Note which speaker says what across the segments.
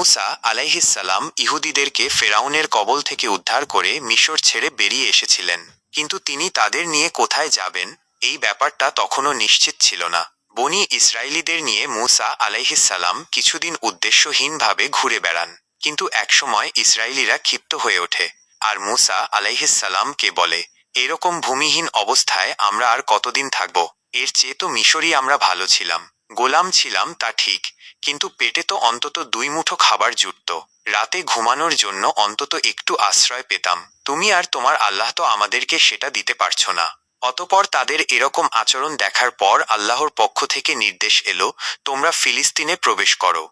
Speaker 1: মুসা আলাইহিসাল্লাম ইহুদিদেরকে ফেরাউনের কবল থেকে উদ্ধার করে মিশর ছেড়ে বেরিয়ে এসেছিলেন। কিন্তু তিনি তাদের নিয়ে কোথায় যাবেন, এই ব্যাপারটা তখনও নিশ্চিত ছিল না। বনি ইসরায়েলিদের নিয়ে মুসা আলাইহিসাল্লাম কিছুদিন উদ্দেশ্যহীনভাবে ঘুরে বেড়ান, কিন্তু একসময় ইসরায়েলিরা ক্ষিপ্ত হয়ে ওঠে। আর মুসা আলাইহিসাল্লামকে বলে, এরকম ভূমিহীন অবস্থায় আমরা আর কতদিন থাকব? এর চেয়ে তো মিশরই আমরা ভালো ছিলাম। গোলাম ছিলাম তা ঠিক কিন্তু পেটে তো অন্তত দুই মুঠো খাবার জুটত। রাতে ঘুমানোর জন্য অন্তত একটু আশ্রয় পেতাম। তুমি আর তোমার আল্লাহ তো আমাদেরকে সেটা দিতে পারছ না। অতপর তাদের এরকম আচরণ দেখার পর আল্লাহর পক্ষ থেকে নির্দেশ এলো, তোমরা ফিলিস্তিনে প্রবেশ করো।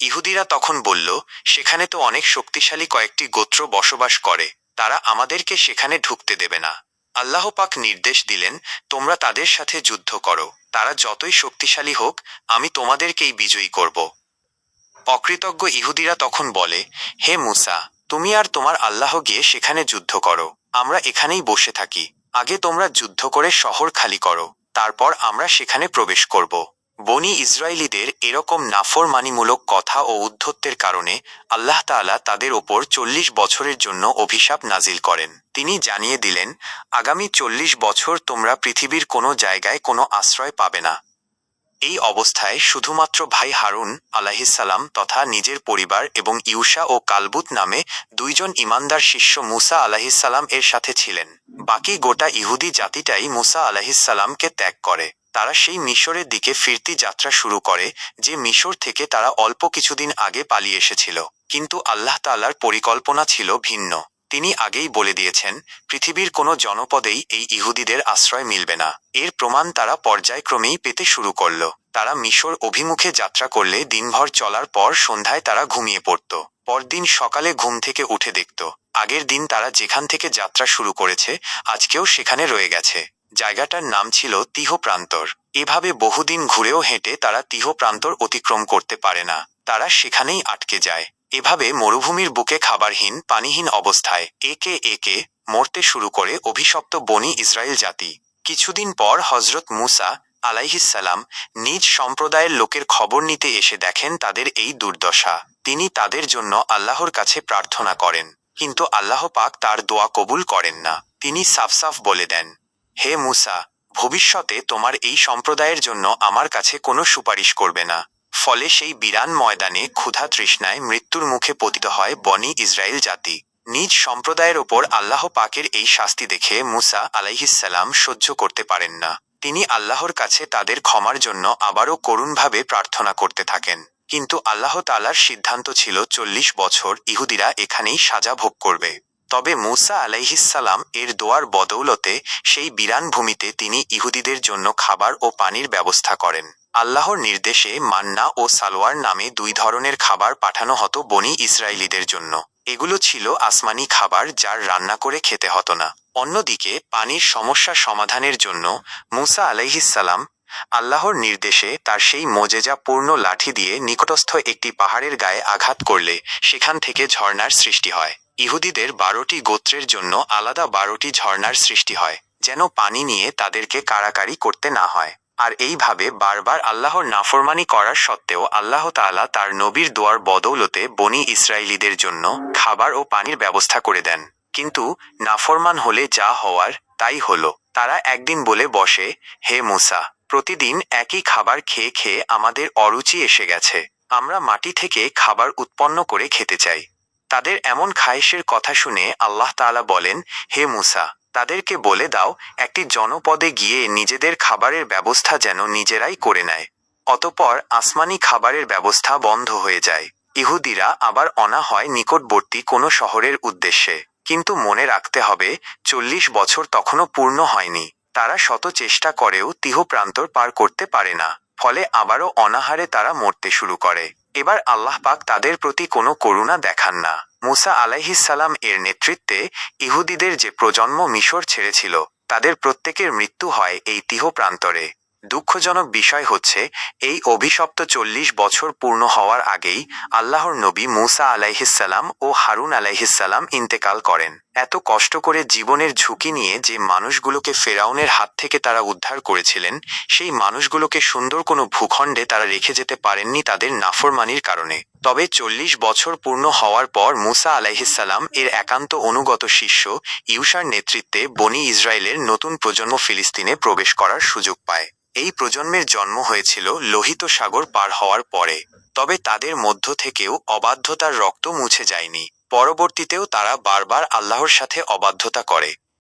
Speaker 1: ইহুদিরা তখন বলল, সেখানে তো অনেক শক্তিশালী কয়েকটি গোত্র বসবাস করে। তারা আমাদেরকে সেখানে ঢুকতে দেবে না। আল্লাহ পাক নির্দেশ দিলেন, তোমরা তাদের সাথে যুদ্ধ করো। তারা যতই শক্তিশালী হোক, আমি তোমাদেরকেই বিজয়ী করব। অকৃতজ্ঞ ইহুদিরা তখন বলে, হে মুসা, তুমি আর তোমার আল্লাহ গিয়ে সেখানে যুদ্ধ করো। আমরা এখানেই বসে থাকি। আগে তোমরা যুদ্ধ করে শহর খালি করো। তারপর আমরা সেখানে প্রবেশ করব। বনি ইসরায়েলিদের এরকম নাফরমানিমূলক কথা ও উদ্ধত্তের কারণে আল্লাহ তাআলা তাদের ওপর চল্লিশ বছরের জন্য অভিশাপ নাজিল করেন। তিনি জানিয়ে দিলেন, আগামী চল্লিশ বছর তোমরা পৃথিবীর কোনো জায়গায় কোনো আশ্রয় পাবে না। এই অবস্থায় শুধুমাত্র ভাই হারুন আলাহিসাল্লাম তথা নিজের পরিবার এবং ইউসা ও কালবুত নামে দুইজন ইমানদার শিষ্য মুসা আলাহিসাল্লাম এর সাথে ছিলেন। বাকি গোটা ইহুদি জাতিটাই মুসা আলাহিসাল্লামকে ত্যাগ করে। তারা সেই মিশরের দিকে ফিরতি যাত্রা শুরু করে, যে মিশর থেকে তারা অল্প কিছুদিন আগে পালিয়ে এসেছিল। কিন্তু আল্লাহ তাল্লার পরিকল্পনা ছিল ভিন্ন। তিনি আগেই বলে দিয়েছেন, পৃথিবীর কোনো জনপদেই এই ইহুদিদের আশ্রয় মিলবে না। এর প্রমাণ তারা পর্যায়ক্রমেই পেতে শুরু করল। তারা মিশর অভিমুখে যাত্রা করলে দিনভর চলার পর সন্ধ্যায় তারা ঘুমিয়ে পড়ত। পরদিন সকালে ঘুম থেকে উঠে দেখত। আগের দিন তারা যেখান থেকে যাত্রা শুরু করেছে, আজকেও সেখানে রয়ে গেছে। জায়গাটার নাম ছিল তিহ প্রান্তর। এভাবে বহুদিন ঘুরেও হেঁটে তারা তিহ প্রান্তর অতিক্রম করতে পারে না। তারা সেখানেই আটকে যায়। এভাবে মরুভূমির বুকে খাবারহীন, পানিহীন অবস্থায় একে একে মরতে শুরু করে অভিশপ্ত বনি ইসরায়েল জাতি। কিছুদিন পর হজরত মুসা আলাইহিসাল্লাম নিজ সম্প্রদায়ের লোকের খবর নিতে এসে দেখেন তাদের এই দুর্দশা। তিনি তাদের জন্য আল্লাহর কাছে প্রার্থনা করেন, কিন্তু আল্লাহ পাক তার দোয়া কবুল করেন না। তিনি সাফ সাফ বলে দেন। হে মুসা, ভবিষ্যতে তোমার এই সম্প্রদায়ের জন্য আমার কাছে কোনো সুপারিশ করবে না। ফলে সেই বিরান ময়দানে ক্ষুধা তৃষ্ণায় মৃত্যুর মুখে পতিত হয় বনি ইসরায়েল জাতি। নিজ সম্প্রদায়ের ওপর আল্লাহ পাকের এই শাস্তি দেখে মুসা আলাইহিসাল্লাম সহ্য করতে পারেন না। তিনি আল্লাহর কাছে তাদের ক্ষমার জন্য আবারও করুণভাবে প্রার্থনা করতে থাকেন। কিন্তু আল্লাহ তালার সিদ্ধান্ত ছিল চল্লিশ বছর ইহুদিরা এখানেই সাজা ভোগ করবে। তবে মুসা আলাইহিসাল্লাম এর দোয়ার বদৌলতে সেই বিরান ভূমিতে তিনি ইহুদিদের জন্য খাবার ও পানির ব্যবস্থা করেন। আল্লাহর নির্দেশে মান্না ও সালোয়ার নামে দুই ধরনের খাবার পাঠানো হতো বনি ইসরায়েলিদের জন্য। এগুলো ছিল আসমানি খাবার যার রান্না করে খেতে হতো না। অন্যদিকে পানির সমস্যা সমাধানের জন্য মুসা আলাইহিসাল্লাম আল্লাহর নির্দেশে তার সেই মোজেজা পূর্ণ লাঠি দিয়ে নিকটস্থ একটি পাহাড়ের গায়ে আঘাত করলে সেখান থেকে ঝর্ণার সৃষ্টি হয়। ইহুদিদের বারোটি গোত্রের জন্য আলাদা বারোটি ঝর্ণার সৃষ্টি হয়, যেন পানি নিয়ে তাদেরকে কারাকারি করতে না হয়। আর এইভাবে বারবার আল্লাহর নাফরমানি করার সত্ত্বেও আল্লাহ তাআলা তার নবীর দোয়ার বদৌলতে বনি ইসরায়েলিদের জন্য খাবার ও পানির ব্যবস্থা করে দেন। কিন্তু নাফরমান হলে যা হওয়ার, তাই হলো। তারা একদিন বলে বসে, হে মুসা, প্রতিদিন একই খাবার খেয়ে খেয়ে আমাদের অরুচি এসে গেছে। আমরা মাটি থেকে খাবার উৎপন্ন করে খেতে চাই। তাদের এমন খায়েশের কথা শুনে আল্লাহ তাআলা বলেন, হে মুসা, তাদেরকে বলে দাও, একটি জনপদে গিয়ে নিজেদের খাবারের ব্যবস্থা যেন নিজেরাই করে নেয়। অতপর আসমানি খাবারের ব্যবস্থা বন্ধ হয়ে যায়। ইহুদিরা আবার অনা হয় নিকটবর্তী কোনো শহরের উদ্দেশ্যে। কিন্তু মনে রাখতে হবে, চল্লিশ বছর তখনও পূর্ণ হয়নি। তারা শত চেষ্টা করেও তিহ প্রান্তর পার করতে পারে না। ফলে আবারও অনাহারে তারা মরতে শুরু করে। এবার আল্লাহ পাক তাদের প্রতি কোনো করুণা দেখান না। মুসা আলাইহিসাল্লাম এর নেতৃত্বে ইহুদিদের যে প্রজন্ম মিশর ছেড়েছিল, তাদের প্রত্যেকের মৃত্যু হয় এই তিহ প্রান্তরে। দুঃখজনক বিষয় হচ্ছে, এই অভিশপ্ত চল্লিশ বছর পূর্ণ হওয়ার আগেই আল্লাহর নবী মুসা আলাইহিসাল্লাম ও হারুন আলাইহিসাল্লাম ইন্তেকাল করেন। এত কষ্ট করে জীবনের ঝুঁকি নিয়ে যে মানুষগুলোকে ফেরাউনের হাত থেকে তারা উদ্ধার করেছিলেন, সেই মানুষগুলোকে সুন্দর কোনো ভূখণ্ডে তারা রেখে যেতে পারেননি তাদের নাফরমানির কারণে। তবে চল্লিশ বছর পূর্ণ হওয়ার পর মুসা আলাইহিসাল্লাম এর একান্ত অনুগত শিষ্য ইউসার নেতৃত্বে বনি ইসরায়েলের নতুন প্রজন্ম ফিলিস্তিনে প্রবেশ করার সুযোগ পায়। এই প্রজন্মের জন্ম হয়েছিল লোহিত সাগর পার হওয়ার পরে, তবে তাদের মধ্য থেকেও অবাধ্যতার রক্ত মুছে যায়নি। পরবর্তীতেও তারা বারবার আল্লাহর সাথে অবাধ্যতা করে।